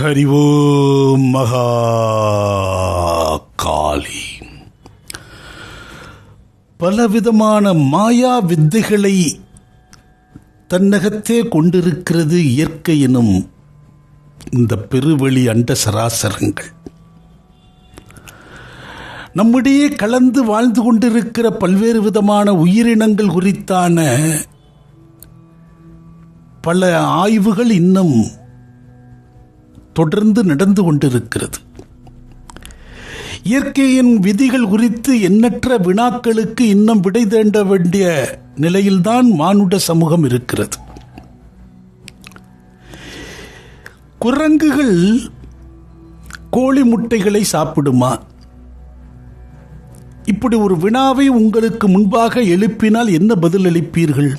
ஹரி ஓம் மகா காளி பலவிதமான மாயா வித்தைகளை தன்னகத்தே கொண்டிருக்கிறது இயற்கை எனும் இந்த பெருவெளி அண்ட சராசரங்கள். நம்மிடையே கலந்து வாழ்ந்து கொண்டிருக்கிற பல்வேறு விதமான உயிரினங்கள் குறித்தான பல ஆய்வுகள் இன்னும் தொடர்ந்து நடந்து கொண்டிருக்கிறது. இயற்கையின் விதிகள் குறித்து எண்ணற்ற வினாக்களுக்கு இன்னும் விடை தேண்ட வேண்டிய நிலையில்தான் மானுட சமூகம் இருக்கிறது. குரங்குகள் கோழி முட்டைகளை சாப்பிடுமா? இப்படி ஒரு வினாவை உங்களுக்கு முன்பாக எழுப்பினால் என்ன பதில் அளிப்பீர்கள்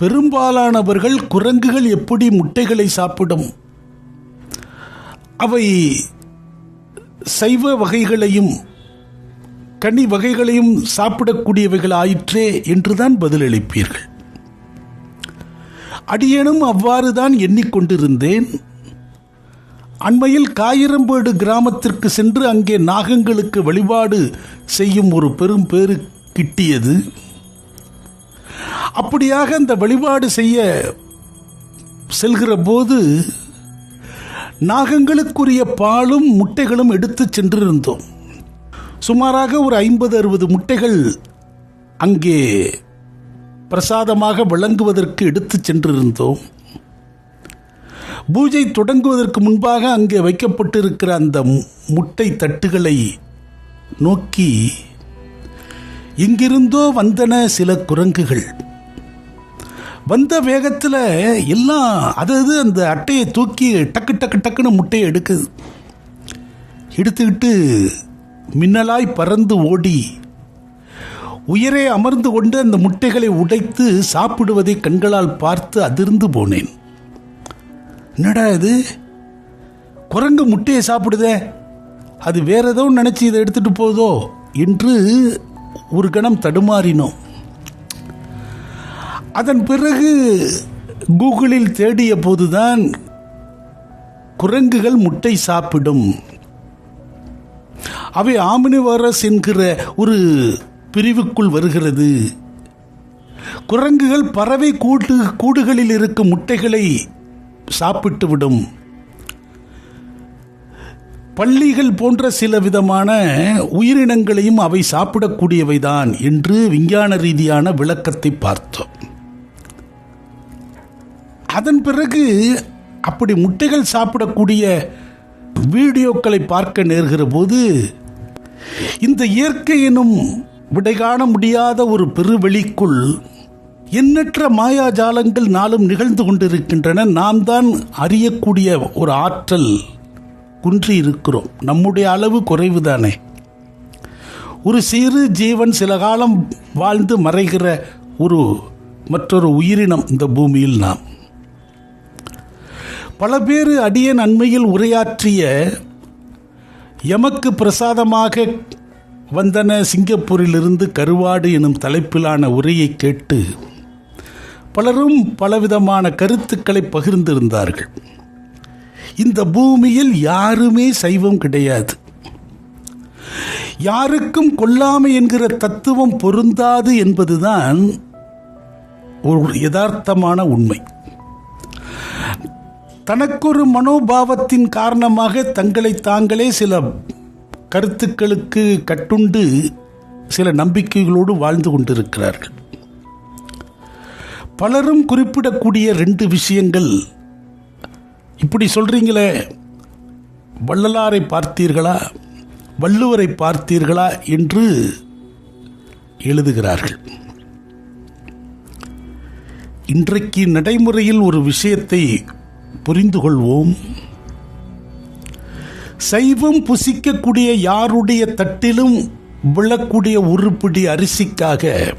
பெரும்பாலானவர்கள் குரங்குகள் எப்படி முட்டைகளை சாப்பிடும்? அவை சைவ வகைகளையும் கனி வகைகளையும் சாப்பிடக்கூடியவைகள் ஆயிற்றே என்றுதான் பதிலளிப்பீர்கள். அடியேனும் அவ்வாறு தான் எண்ணிக்கொண்டிருந்தேன். அண்மையில் காயிரம்பேடு கிராமத்திற்கு சென்று அங்கே நாகங்களுக்கு வழிபாடு செய்யும் ஒரு பெரும் பேரு கிட்டியது. அப்படியாக அந்த வழிபாடு செய்ய செல்கிற போது நாகங்களுக்குரிய பாலும் முட்டைகளும் எடுத்துச் சென்றிருந்தோம். சுமாராக ஒரு ஐம்பது அறுபது முட்டைகள் அங்கே பிரசாதமாக விளங்குவதற்கு எடுத்து சென்றிருந்தோம். பூஜை தொடங்குவதற்கு முன்பாக அங்கே வைக்கப்பட்டிருக்கிற அந்த முட்டை தட்டுகளை நோக்கி இங்கிருந்தோ வந்தன சில குரங்குகள். வந்த வேகத்தில் எல்லாம் அதாவது அந்த அட்டையை தூக்கி டக்கு டக்கு டக்குன்னு முட்டையை எடுக்குது. எடுத்துக்கிட்டு மின்னலாய் பறந்து ஓடி உயரே அமர்ந்து கொண்டு அந்த முட்டைகளை உடைத்து சாப்பிடுவதை கண்களால் பார்த்து அதிர்ந்து போனேன். என்னடா இது? குரங்கு முட்டையை சாப்பிடுதே? அது வேற ஏதோ நினச்சி இதை எடுத்துகிட்டு போதோ? என்று ஒரு கணம் தடுமாறினோம். அதன் பிறகு கூகுளில் தேடிய போதுதான் குரங்குகள் முட்டை சாப்பிடும். அவை ஆமினிவரஸ் என்கிற ஒரு பிரிவுக்குள் வருகிறது. குரங்குகள் பறவை கூட்டு கூடுகளில் இருக்கும் முட்டைகளை சாப்பிட்டுவிடும். பள்ளிகள் போன்ற சில விதமான உயிரினங்களையும் அவை சாப்பிடக்கூடியவைதான் என்று விஞ்ஞான ரீதியான விளக்கத்தை பார்த்தோம். அதன் பிறகு அப்படி முட்டைகள் சாப்பிடக்கூடிய வீடியோக்களை பார்க்க நேர்கிற போது இந்த இயற்கை எனும் விடை காண முடியாத ஒரு பெருவெளிக்குள் எண்ணற்ற மாயாஜாலங்கள் நாளும் நிகழ்ந்து கொண்டிருக்கின்றன. நாம் தான் அறியக்கூடிய ஒரு ஆற்றல் குன்றி இருக்கிறோம். நம்முடைய அளவு குறைவுதானே ஒரு சிறு ஜீவன் சில காலம் வாழ்ந்து மறைகிற ஒரு மற்றொரு உயிரினம் இந்த பூமியில் நாம். பல பேர் அடியன் அண்மையில் உரையாற்றிய எமக்கு பிரசாதமாக வந்தன சிங்கப்பூரிலிருந்து கருவாடு எனும் தலைப்பிலான உரையை கேட்டு பலரும் பலவிதமான கருத்துக்களை பகிர்ந்திருந்தார்கள். இந்த பூமியில் யாருமே சைவம் கிடையாது. யாருக்கும் கொல்லாமை என்கிற தத்துவம் பொருந்தாது என்பதுதான் ஒரு யதார்த்தமான உண்மை. தனக்கொரு மனோபாவத்தின் காரணமாக தங்களை தாங்களே சில கருத்துக்களுக்கு கட்டுண்டு சில நம்பிக்கைகளோடு வாழ்ந்து கொண்டிருக்கிறார்கள். பலரும் குறிப்பிடக்கூடிய ரெண்டு விஷயங்கள். இப்படி சொல்றீங்களே வள்ளலாரை பார்த்தீர்களா வள்ளுவரை பார்த்தீர்களா என்று எழுதுகிறார்கள். இன்றைக்கு நடைமுறையில் ஒரு விஷயத்தை புரிந்து கொள்வோம் சைவம் புசிக்கக்கூடிய யாருடைய தட்டிலும் விழக்கூடிய உருப்பிடி அரிசிக்காக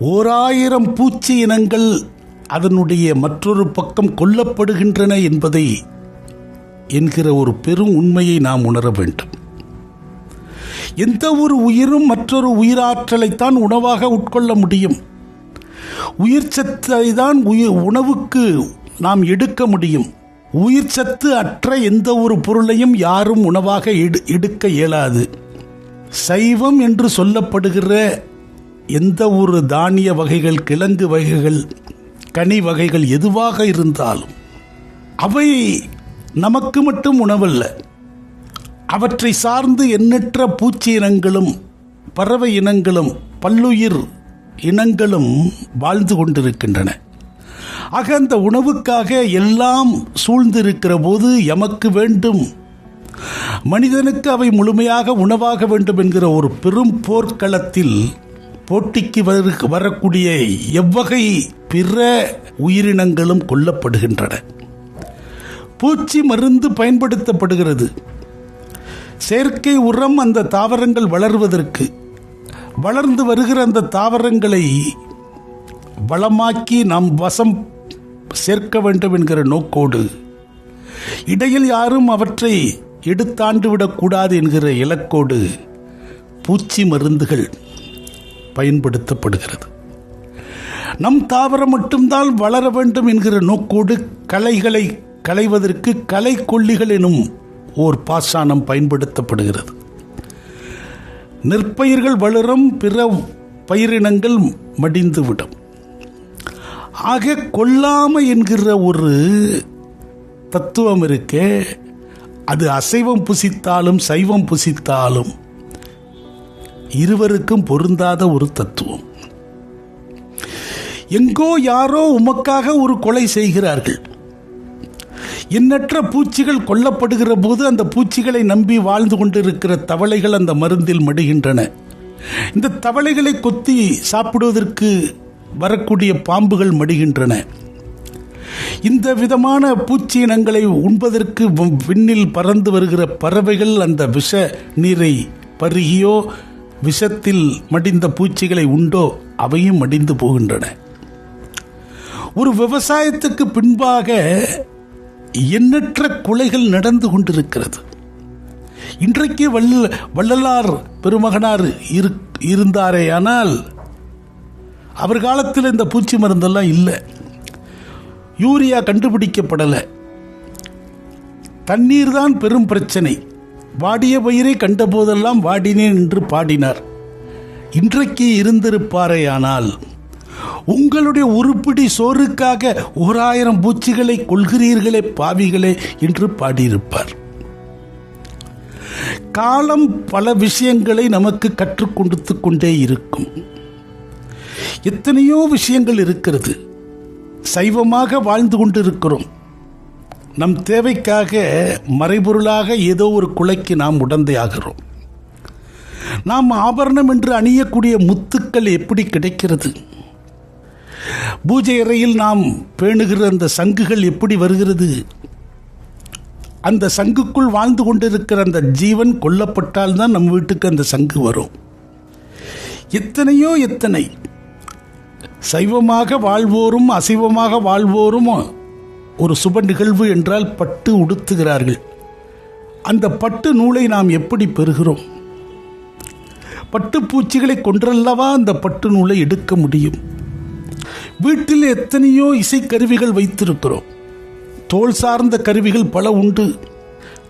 ஓராயிரம் பூச்சி இனங்கள் அதனுடைய மற்றொரு பக்கம் கொல்லப்படுகின்றன என்பதை என்கிற ஒரு பெரும் உண்மையை நாம் உணர வேண்டும். எந்த ஒரு உயிரும் மற்றொரு உயிராற்றலைத்தான் உணவாக உட்கொள்ள முடியும். உயிர் சத்தை தான் உயிர் உணவுக்கு நாம் எடுக்க முடியும். உயிர் சத்து அற்ற எந்த ஒரு பொருளையும் யாரும் உணவாக எடு எடுக்க இயலாது. சைவம் என்று சொல்லப்படுகிற எந்த ஒரு தானிய வகைகள் கிழங்கு வகைகள் கனி வகைகள் எதுவாக இருந்தாலும் அவை நமக்கு மட்டும் உணவல்ல. அவற்றை சார்ந்து எண்ணற்ற பூச்சி இனங்களும் பறவை இனங்களும் பல்லுயிர் இனங்களும் வாழ்ந்து கொண்டிருக்கின்றன. ஆக அந்த உணவுக்காக எல்லாம் சூழ்ந்திருக்கிற போது எமக்கு வேண்டும். மனிதனுக்கு அவை முழுமையாக உணவாக வேண்டும் என்கிற ஒரு பெரும் போர்க்களத்தில் போட்டிக்கு வரு- வரக்கூடிய எவ்வகை பிற உயிரினங்களும் கொல்லப்படுகின்றன. பூச்சி மருந்து பயன்படுத்தப்படுகிறது. செயற்கை உரம் அந்த தாவரங்கள் வளர்வதற்கு. வளர்ந்து வருகிற அந்த தாவரங்களை வளமாக்கி நம் வசம் சேர்க்க வேண்டும் என்கிற நோக்கோடு இடையில் யாரும் அவற்றை எடுத்தாண்டு விடக்கூடாது என்கிற இலக்கோடு பூச்சி மருந்துகள் பயன்படுத்தப்படுகிறது. நம் தாவரம் மட்டும்தான் வளர வேண்டும் என்கிற நோக்கோடு களைகளை களைவதற்கு களை கொல்லிகள் எனும் ஓர் பாசானம் பயன்படுத்தப்படுகிறது. நெற்பயிர்கள் வளரும் பிற பயிரினங்கள் மடிந்துவிடும். ஆக கொல்லாமை என்கிற ஒரு தத்துவம் இருக்கே. அது அசைவம் புசித்தாலும் சைவம் புசித்தாலும் இருவருக்கும் பொருந்தாத ஒரு தத்துவம். எங்கோ யாரோ உமக்காக ஒரு கொலை செய்கிறார்கள். எண்ணற்ற பூச்சிகள் கொல்லப்படுகிற போது அந்த பூச்சிகளை நம்பி வாழ்ந்து கொண்டிருக்கிற தவளைகள் அந்த மருந்தில் மடுகின்றன. இந்த தவளைகளை கொத்தி சாப்பிடுவதற்கு வரக்கூடிய பாம்புகள் மடிகின்றன. இந்த விதமான பூச்சி இனங்களை உண்பதற்கு விண்ணில் பறந்து வருகிற பறவைகள் அந்த விஷ நீரை பருகியோ விஷத்தில் மடிந்த பூச்சிகளை உண்டோ அவையும் மடிந்து போகின்றன. ஒரு விவசாயத்துக்கு பின்பாக எண்ணற்ற கொலைகள் நடந்து கொண்டிருக்கிறது. இன்றைக்கு வள்ள வள்ளலார் பெருமகனார் இருந்தாரேயானால் அவர் காலத்தில் இந்த பூச்சி மருந்தெல்லாம் இல்லை. யூரியா கண்டுபிடிக்கப்படலை. தண்ணீர் தான் பெரும் பிரச்சனை. வாடிய பயிரை கண்டபோதெல்லாம் வாடினேன் என்று பாடினார். இன்றைக்கு இருந்திருப்பாரேயானால் உங்களுடைய உருப்பிடி சோறுக்காக ஓராயிரம் பூச்சிகளை கொள்கிறீர்களே பாவிகளே என்று பாடியிருப்பார். காலம் பல விஷயங்களை நமக்கு கற்றுக் கொடுத்து கொண்டே இருக்கும். எத்தனையோ விஷயங்கள் இருக்கிறது. சைவமாக வாழ்ந்து கொண்டிருக்கிறோம். நம் தேவைக்காக மறைபொருளாக ஏதோ ஒரு குலைக்கு நாம் உடந்தையாகிறோம் நாம் ஆபரணம் என்று அணியக்கூடிய முத்துக்கள் எப்படி கிடைக்கிறது? பூஜை அறையில் நாம் பேணுகிற அந்த சங்குகள் எப்படி வருகிறது? அந்த சங்குக்குள் வாழ்ந்து கொண்டிருக்கிற அந்த ஜீவன் கொல்லப்பட்டால் தான் நம் வீட்டுக்கு அந்த சங்கு வரும். எத்தனையோ எத்தனை சைவமாக வாழ்வோரும் அசைவமாக வாழ்வோரும் ஒரு சுப நிகழ்வு என்றால் பட்டு உடுத்துகிறார்கள். அந்த பட்டு நூலை நாம் எப்படி பெறுகிறோம்? பட்டுப்பூச்சிகளை கொன்றல்லவா அந்த பட்டு நூலை எடுக்க முடியும்? வீட்டில் எத்தனையோ இசைக்கருவிகள் வைத்திருக்கிறோம். தோல் சார்ந்த கருவிகள் பல உண்டு.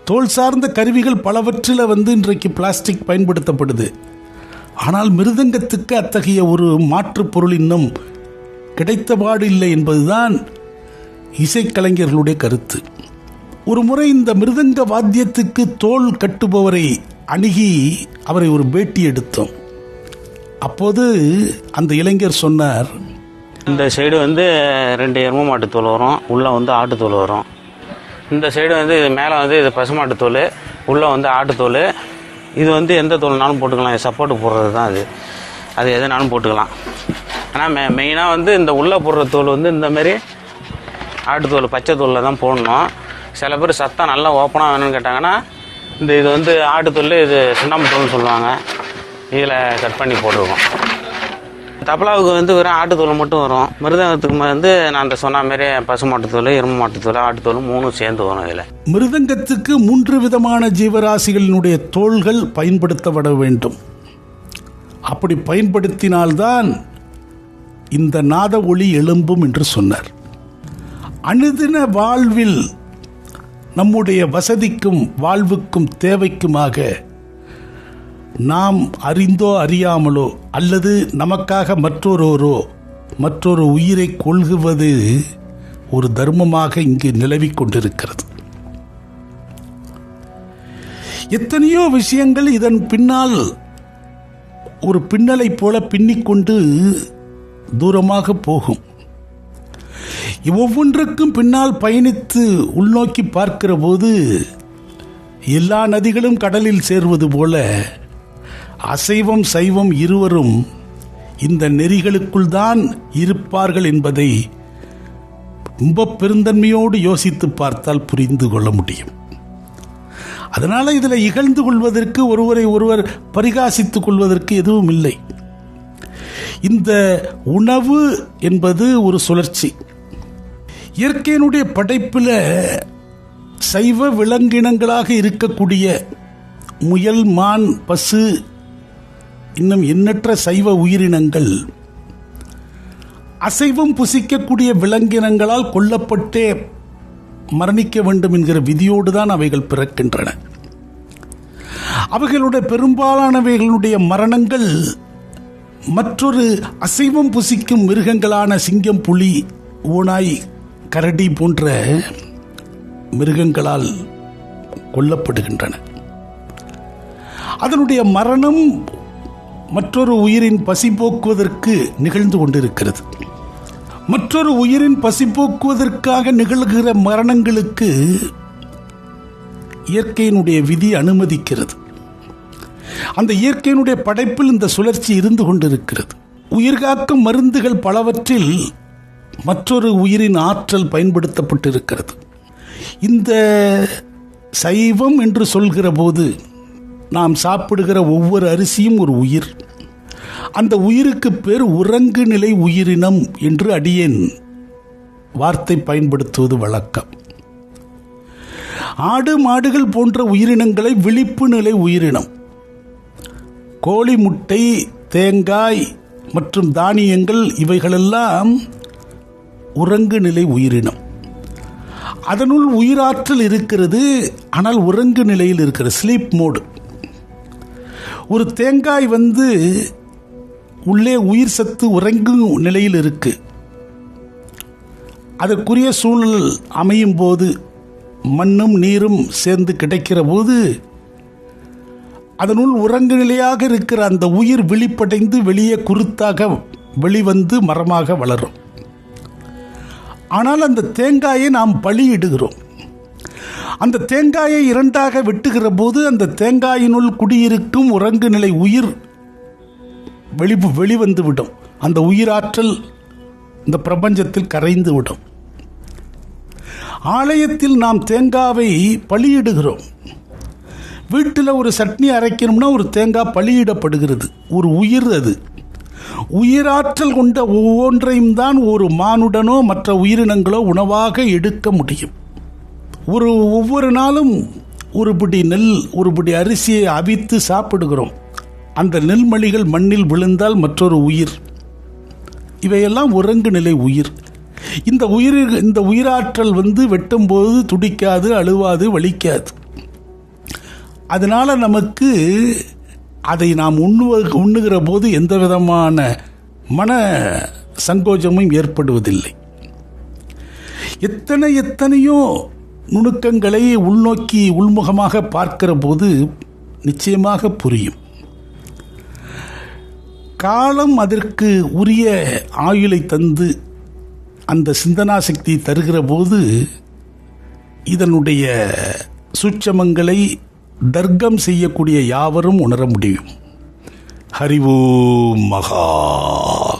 தோல் சார்ந்த கருவிகள் பலவற்றில் வந்து இன்றைக்கு பிளாஸ்டிக் பயன்படுத்தப்படுது. ஆனால் மிருதங்கத்துக்கு அத்தகைய ஒரு மாற்றுப் பொருள் இன்னும் கிடைத்தபாடு இல்லை என்பதுதான் இசைக்கலைஞர்களுடைய கருத்து. ஒரு முறை இந்த மிருதங்க வாத்தியத்துக்கு தோல் கட்டுபவரை அணுகி அவரை ஒரு பேட்டி எடுத்தோம். அப்போது அந்த இளைஞர் சொன்னார் இந்த சைடு வந்து ரெண்டு எரும மாட்டு தோல் வரும் உள்ளே வந்து ஆட்டுத்தோல் வரும். இந்த சைடு வந்து இது மேலே வந்து இது பசுமாட்டு தோல் உள்ளே வந்து ஆட்டுத்தோல் இது வந்து எந்த தோல்னாலும் போட்டுக்கலாம். சப்போர்ட்டு போடுறது தான் அது அது எதுனாலும் போட்டுக்கலாம். ஆனால் மெ மெயினாக வந்து இந்த உள்ளே போடுற தோல் வந்து இந்தமாரி ஆட்டுத்தோல் பச்சை தோலில் தான் போடணும். சில பேர் சத்தம் நல்லா ஓப்பனாக வேணும்னு கேட்டாங்கன்னா இந்த இது வந்து ஆட்டுத்தோல் இது சுண்ணாம்பு தோல்னு சொல்லுவாங்க. இதில் கட் பண்ணி போட்டிருக்கோம் தபலாவுக்கு வந்து வெறும் ஆட்டுத்தோல் மட்டும் வரும். மிருதங்கத்துக்கு வந்து நான் சொன்ன மாதிரி பசுமாட்டுத்தோல் எருமை மாட்டுத்தோல் ஆட்டுத்தோல் மூணும் சேர்ந்து வரும் இதில். மிருதங்கத்துக்கு மூன்று விதமான ஜீவராசிகளினுடைய தோள்கள் பயன்படுத்தப்பட வேண்டும். அப்படி பயன்படுத்தினால்தான் இந்த நாத ஒளி எழும்பும் என்று சொன்னார். அனுதின வாழ்வில் நம்முடைய வசதிக்கும் வாழ்வுக்கும் தேவைக்குமாக நாம் அறிந்தோ அறியாமலோ அல்லது நமக்காக மற்றொருவரோ மற்றொரு உயிரை கொள்குவது ஒரு தர்மமாக இங்கு நிலவிக் கொண்டிருக்கிறது. எத்தனையோ விஷயங்கள் இதன் பின்னால் ஒரு பின்னலைப் போல பின்னிக்கொண்டு தூரமாக போகும். ஒவ்வொன்றுக்கும் பின்னால் பயணித்து உள்நோக்கி பார்க்கிற போது எல்லா நதிகளும் கடலில் சேர்வது போல அசைவம் சைவம் இருவரும் இந்த நெறிகளுக்குள் தான் இருப்பார்கள் என்பதை ரொம்ப பெருந்தன்மையோடு யோசித்து பார்த்தால் புரிந்து கொள்ள முடியும். அதனால் இதில் இகழ்ந்து கொள்வதற்கு ஒருவரை ஒருவர் பரிகாசித்துக் கொள்வதற்கு எதுவும் இல்லை. இந்த உணவு என்பது ஒரு சுழற்சி. இயற்கையினுடைய படைப்பில் சைவ விலங்கினங்களாக இருக்கக்கூடிய முயல் மான் பசு இன்னும் எண்ணற்ற சைவ உயிரினங்கள் அசைவம் புசிக்கக்கூடிய விலங்கினங்களால் கொல்லப்பட்டே மரணிக்க வேண்டும் என்கிற விதியோடு தான் அவைகள் பிறக்கின்றன. அவைகளுடைய பெரும்பாலானவைகளுடைய மரணங்கள் மற்றொரு அசைவம் புசிக்கும் மிருகங்களான சிங்கம் புலி ஓனாய் கரடி போன்ற மிருகங்களால் கொல்லப்படுகின்றன. அதனுடைய மரணம் மற்றொரு உயிரின் பசி போக்குவதற்கு நிகழ்ந்து கொண்டிருக்கிறது. மற்றொரு உயிரின் பசி போக்குவதற்காக நிகழ்கிற மரணங்களுக்கு இயற்கையினுடைய விதி அனுமதிக்கிறது. அந்த இயற்கையினுடைய படைப்பில் இந்த சுழற்சி இருந்து கொண்டிருக்கிறது. உயிர்காக்கும் மருந்துகள் பலவற்றில் மற்றொரு உயிரின் ஆற்றல் பயன்படுத்தப்பட்டிருக்கிறது. இந்த சைவம் என்று சொல்கிற போது நாம் சாப்பிடுகிற ஒவ்வொரு அரிசியும் ஒரு உயிர். அந்த உயிருக்கு பேர் உறங்கு நிலை உயிரினம் என்று அடியேன் வார்த்தை பயன்படுத்துவது வழக்கம். ஆடு மாடுகள் போன்ற உயிரினங்களை விழிப்பு நிலை உயிரினம். கோழி முட்டை தேங்காய் மற்றும் தானியங்கள் இவைகளெல்லாம் உறங்கு நிலை உயிரினம். அதனுள் உயிராற்றல் இருக்கிறது ஆனால் உறங்கு நிலையில் இருக்கிற ஸ்லீப் மோடு ஒரு தேங்காய் வந்து உள்ளே உயிர் சத்து உறங்கும் நிலையில் இருக்கு. அதற்குரிய சூழல் அமையும் போது மண்ணும் நீரும் சேர்ந்து கிடைக்கிற போது அதனுள் உறங்கு நிலையாக இருக்கிற அந்த உயிர் விழிப்படைந்து வெளியே குருத்தாக வெளிவந்து மரமாக வளரும். ஆனால் அந்த தேங்காயை நாம் பலியிடுகிறோம் அந்த தேங்காயை இரண்டாக வெட்டுகிற போது அந்த தேங்காயினுள் குடியிருக்கும் உறங்கு நிலை உயிர் வெளி வெளிவந்து விடும். அந்த உயிராற்றல் இந்த பிரபஞ்சத்தில் கரைந்து விடும். ஆலயத்தில் நாம் தேங்காவை பலியிடுகிறோம். வீட்டில் ஒரு சட்னி அரைக்கணும்னா ஒரு தேங்காய் பலியிடப்படுகிறது. ஒரு உயிர் அது. உயிராற்றல் கொண்ட ஒவ்வொன்றையும் தான் ஒரு மானுடனோ மற்ற உயிரினங்களோ உணவாக எடுக்க முடியும். ஒரு ஒவ்வொரு நாளும் ஒரு பிடி நெல் ஒரு பிடி அரிசியை அவித்து சாப்பிடுகிறோம். அந்த நெல்மணிகள் மண்ணில் விழுந்தால் மற்றொரு உயிர். இவையெல்லாம் உறங்கு நிலை உயிர். இந்த உயிர் இந்த உயிராற்றல் வந்து வெட்டும்போது துடிக்காது அழுவாது வலிக்காது. அதனால் நமக்கு அதை நாம் உண்ணுவ உண்ணுகிற போது எந்த விதமான மன சங்கோஜமும் ஏற்படுவதில்லை. எத்தனை எத்தனையோ நுணுக்கங்களை உள்நோக்கி உள்முகமாக பார்க்கிற போது நிச்சயமாக புரியும். காலம் அதற்கு உரிய ஆயுளை தந்து அந்த சிந்தனா சக்தி தருகிற போது இதனுடைய சூட்சமங்களை தர்க்கம் செய்யக்கூடிய யாவரும் உணர முடியும். ஹரிவோம் மகா.